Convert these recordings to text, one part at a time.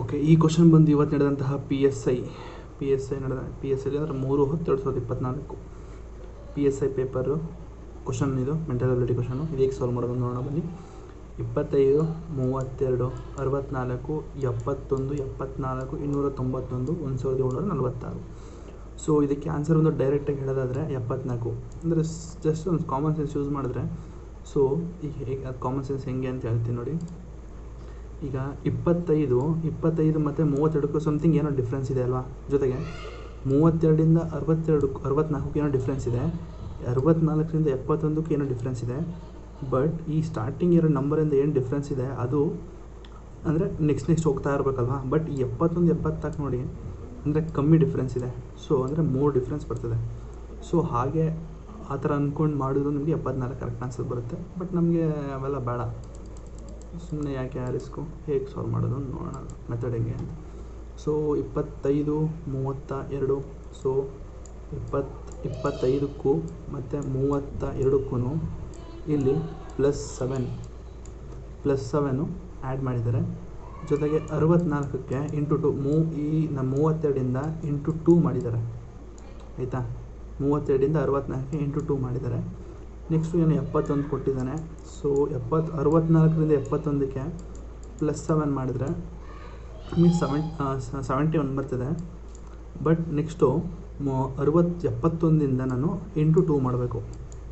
Okay ಈ question ಬಂದು ಇವತ್ತು ನಡೆದಂತಹ P S I P S I ನಡೆದ ಪಿ ಎಸ್ ಐ ಅಂದರೆ ಮೂರು ಹತ್ತು ಎರಡು ಸಾವಿರದ ಇಪ್ಪತ್ತ್ನಾಲ್ಕು P S I paper question ಇದು ಮೆಂಟಲ್ ಅಬಿಲಿಟಿ ಕ್ವಶನು ಇದು ಹೇಗೆ ಸಾಲ್ವ್ ಮಾಡೋದು ನೋಡೋಣ, ಬನ್ನಿ. ಇಪ್ಪತ್ತೈದು, ಮೂವತ್ತೆರಡು ಅರವತ್ತ್ನಾಲ್ಕು ಎಪ್ಪತ್ತೊಂದು, ಎಪ್ಪತ್ನಾಲ್ಕು, ಇನ್ನೂರ ತೊಂಬತ್ತೊಂದು, ಒಂದು ಸಾವಿರದ ಏಳ್ನೂರ ನಲವತ್ತಾರು. ಸೊ ಇದಕ್ಕೆ ಆನ್ಸರ್ ಒಂದು ಡೈರೆಕ್ಟಾಗಿ ಹೇಳೋದಾದರೆ ಎಪ್ಪತ್ನಾಲ್ಕು. ಅಂದರೆ ಜಸ್ಟ್ ಒಂದು ಕಾಮನ್ ಸೆನ್ಸ್ ಯೂಸ್ ಮಾಡಿದ್ರೆ ಸೊ ಈಗ ಹೇಗೆ, ಅದು ಕಾಮನ್ ಸೆನ್ಸ್ ಹೆಂಗೆ ಅಂತ ಹೇಳ್ತೀನಿ ನೋಡಿ. ಈಗ ಇಪ್ಪತ್ತೈದು ಇಪ್ಪತ್ತೈದು ಮತ್ತು ಮೂವತ್ತೆರಡಕ್ಕೂ ಸಮ್ಥಿಂಗ್ ಏನೋ ಡಿಫ್ರೆನ್ಸ್ ಇದೆ ಅಲ್ವಾ? ಜೊತೆಗೆ ಮೂವತ್ತೆರಡರಿಂದ ಅರವತ್ತೆರಡು, ಅರವತ್ನಾಲ್ಕಕ್ಕೆ ಏನೋ ಡಿಫ್ರೆನ್ಸ್ ಇದೆ. ಅರವತ್ತ್ನಾಲ್ಕರಿಂದ ಎಪ್ಪತ್ತೊಂದಕ್ಕೆ ಏನೋ ಡಿಫ್ರೆನ್ಸ್ ಇದೆ. ಬಟ್ ಈ ಸ್ಟಾರ್ಟಿಂಗ್ ಇರೋ ನಂಬರಿಂದ ಏನು ಡಿಫ್ರೆನ್ಸ್ ಇದೆ? ಅದು ಅಂದರೆ ನೆಕ್ಸ್ಟ್ ನೆಕ್ಸ್ಟ್ ಹೋಗ್ತಾ ಇರಬೇಕಲ್ವಾ? ಬಟ್ ಎಪ್ಪತ್ತೊಂದು ಎಪ್ಪತ್ತಾಕೆ ನೋಡಿ, ಅಂದರೆ ಕಮ್ಮಿ ಡಿಫ್ರೆನ್ಸ್ ಇದೆ. ಸೊ ಅಂದರೆ ಮೂರು ಡಿಫ್ರೆನ್ಸ್ ಬರ್ತದೆ. ಸೊ ಹಾಗೆ ಆ ಥರ ಅಂದ್ಕೊಂಡು ಮಾಡಿದ್ರು ನಿಮಗೆ ಎಪ್ಪತ್ನಾಲ್ಕು ಕರೆಕ್ಟ್ ಆನ್ಸರ್ ಬರುತ್ತೆ. ಬಟ್ ನಮಗೆ ಅವೆಲ್ಲ ಬೇಡ. ಸುಮ್ಮನೆ ಯಾಕೆ ಆ ರಿಸ್ಕು ಹೇಗೆ ಸಾಲ್ವ್ ಮಾಡೋದು ನೋಡೋಣ. ಮೆಥಡ್ ಹೆಂಗೆ ಅಂತ. ಸೊ ಇಪ್ಪತ್ತೈದು, ಮೂವತ್ತ ಎರಡು. ಸೊ ಇಪ್ಪತ್ತು ಇಪ್ಪತ್ತೈದಕ್ಕೂ ಮತ್ತು ಮೂವತ್ತ ಎರಡಕ್ಕೂ ಇಲ್ಲಿ plus seven plus seven add ಮಾಡಿದ್ದಾರೆ. ಜೊತೆಗೆ ಅರವತ್ನಾಲ್ಕಕ್ಕೆ ಇಂಟು ಟು ಮೂ, ಈ ನಮ್ಮ ಮೂವತ್ತೆರಡರಿಂದ ಇಂಟು ಟೂ ಮಾಡಿದ್ದಾರೆ. ಆಯಿತಾ? ಮೂವತ್ತೆರಡರಿಂದ ಅರವತ್ನಾಲ್ಕಕ್ಕೆ ಇಂಟು ಟೂ ಮಾಡಿದ್ದಾರೆ. ನೆಕ್ಸ್ಟು ಏನು ಎಪ್ಪತ್ತೊಂದು ಕೊಟ್ಟಿದ್ದಾನೆ. ಸೊ ಎಪ್ಪತ್ತು ಅರವತ್ನಾಲ್ಕರಿಂದ ಎಪ್ಪತ್ತೊಂದಕ್ಕೆ ಪ್ಲಸ್ ಸೆವೆನ್ ಮಾಡಿದರೆ ಮೀನ್ಸ್ ಸೆವೆನ್ ಸೆವೆಂಟಿ ಒನ್ ಬರ್ತದೆ. ಬಟ್ ನೆಕ್ಸ್ಟು ಅರವತ್ ಎಪ್ಪತ್ತೊಂದಿಂದ ನಾನು ಇಂಟು ಟೂ ಮಾಡಬೇಕು.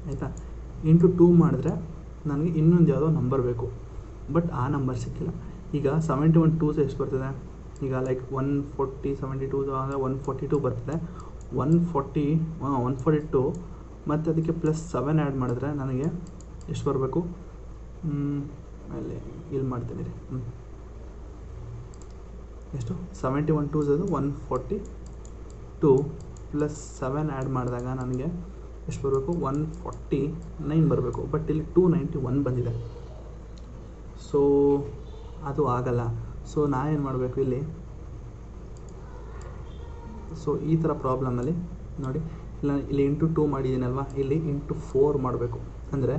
ಆಯಿತಾ? ಇಂಟು ಟೂ ಮಾಡಿದ್ರೆ ನನಗೆ ಇನ್ನೊಂದು ಯಾವುದೋ ನಂಬರ್ ಬೇಕು. ಬಟ್ ಆ ನಂಬರ್ ಸಿಕ್ಕಿಲ್ಲ. ಈಗ ಸೆವೆಂಟಿ ಒನ್ ಟೂಸ್ ಎಷ್ಟು ಬರ್ತದೆ? ಈಗ like one forty seventy two one forty two ಬರ್ತದೆ. One forty one forty two ಮತ್ತು ಅದಕ್ಕೆ ಪ್ಲಸ್ ಸೆವೆನ್ ಆ್ಯಡ್ ಮಾಡಿದ್ರೆ ನನಗೆ ಎಷ್ಟು ಬರಬೇಕು? ಅಲ್ಲಿ, ಇಲ್ಲಿ ಮಾಡ್ತೀನಿ ರೀ. ಹ್ಞೂ ಎಷ್ಟು? ಸೆವೆಂಟಿ ಒನ್ ಟೂಸ್ ಅದು one forty two plus seven add ಮಾಡಿದಾಗ ನನಗೆ ಎಷ್ಟು ಬರಬೇಕು? ಒನ್ ಫಾರ್ಟಿ ನೈನ್ ಬರಬೇಕು. ಬಟ್ ಇಲ್ಲಿ ಟೂ ನೈಂಟಿ ಒನ್ ಬಂದಿದೆ. ಸೊ ಅದು ಆಗಲ್ಲ. ಸೊ ನಾನೇನು ಮಾಡಬೇಕು ಇಲ್ಲಿ? ಸೊ ಈ ಥರ ಪ್ರಾಬ್ಲಮಲ್ಲಿ ನೋಡಿ. ಇಲ್ಲ ಇಲ್ಲಿ ಇಂಟು ಟೂ ಮಾಡಿದ್ದೀನಲ್ವ ಇಲ್ಲಿ ಇಂಟು ಫೋರ್ ಮಾಡಬೇಕು. ಅಂದರೆ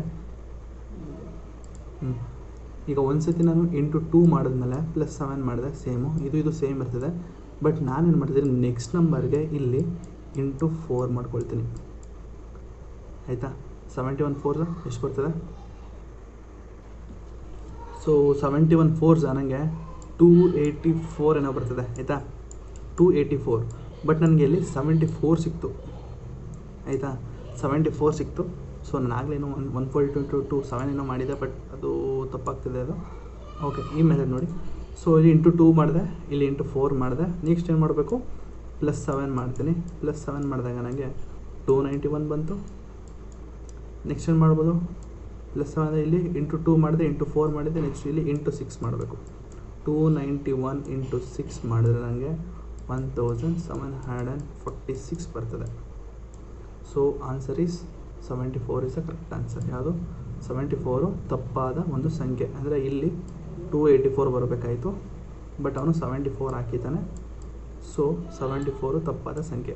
ಈಗ ಒಂದು ಸತಿ ನಾನು ಇಂಟು ಟೂ ಮಾಡಿದ್ಮೇಲೆ ಪ್ಲಸ್ ಸೆವೆನ್ ಮಾಡಿದೆ ಸೇಮು ಇದು ಇದು ಸೇಮ್ ಇರ್ತದೆ. ಬಟ್ ನಾನೇನು ಮಾಡ್ತೀನಿ ನೆಕ್ಸ್ಟ್ ನಂಬರ್ಗೆ ಇಲ್ಲಿ ಇಂಟು ಫೋರ್ ಮಾಡ್ಕೊಳ್ತೀನಿ. ಆಯಿತಾ? ಸೆವೆಂಟಿ ಒನ್ ಫೋರ್ಸ ಎಷ್ಟು ಬರ್ತದೆ ಸೊ ಸೆವೆಂಟಿ ಒನ್ ಫೋರ್ಸ್ ನನಗೆ ಟೂ ಏಯ್ಟಿ ಫೋರ್ ಏನೋ ಬರ್ತದೆ, ಆಯಿತಾ? ಟೂ ಏಯ್ಟಿ ಫೋರ್ ಬಟ್ ನನಗೆ ಇಲ್ಲಿ ಸೆವೆಂಟಿ ಫೋರ್ ಸಿಕ್ತು. ಆಯಿತಾ? ಸೆವೆಂಟಿ ಫೋರ್ ಸಿಕ್ತು. ಸೊ ನಾನು ಆಗಲೇನೋ one one forty two two two seven ಏನೋ ಮಾಡಿದೆ ಬಟ್ ಅದು ತಪ್ಪಾಗ್ತಿದೆ ಅದು. ಓಕೆ ಈ ಮೆಥಡ್ ನೋಡಿ. ಸೊ ಇಲ್ಲಿ ಇಂಟು ಟೂ ಮಾಡಿದೆ, ಇಲ್ಲಿ ಇಂಟು ಫೋರ್ ಮಾಡಿದೆ. ನೆಕ್ಸ್ಟ್ ಏನು ಮಾಡಬೇಕು? ಪ್ಲಸ್ ಸೆವೆನ್ ಮಾಡ್ತೀನಿ. ಪ್ಲಸ್ ಸೆವೆನ್ ಮಾಡಿದಾಗ ನನಗೆ ಟೂ ನೈಂಟಿ ಒನ್ ಬಂತು. ನೆಕ್ಸ್ಟ್ ಏನು ಮಾಡ್ಬೋದು? ಪ್ಲಸ್ ಸೆವೆನ್ ಇಲ್ಲಿ ಇಂಟು ಟೂ ಮಾಡಿದೆ ಇಂಟು ಫೋರ್ ಮಾಡಿದೆ. ನೆಕ್ಸ್ಟ್ ಇಲ್ಲಿ ಇಂಟು ಸಿಕ್ಸ್ ಮಾಡಬೇಕು. Two ninety one into six ಮಾಡಿದ್ರೆ ನನಗೆ one thousand seven hundred and forty six ಬರ್ತದೆ. So answer is seventy four is a correct answer ಯಾವುದು? ಸೆವೆಂಟಿ ಫೋರು ತಪ್ಪಾದ ಒಂದು ಸಂಖ್ಯೆ. ಅಂದರೆ ಇಲ್ಲಿ ಟೂ ಏಯ್ಟಿ ಫೋರ್ ಬರಬೇಕಾಯಿತು. ಬಟ್ ಅವನು ಸೆವೆಂಟಿ ಫೋರ್ ಹಾಕಿದ್ದಾನೆ. ಸೊ ಸೆವೆಂಟಿ ಫೋರು ತಪ್ಪಾದ ಸಂಖ್ಯೆ.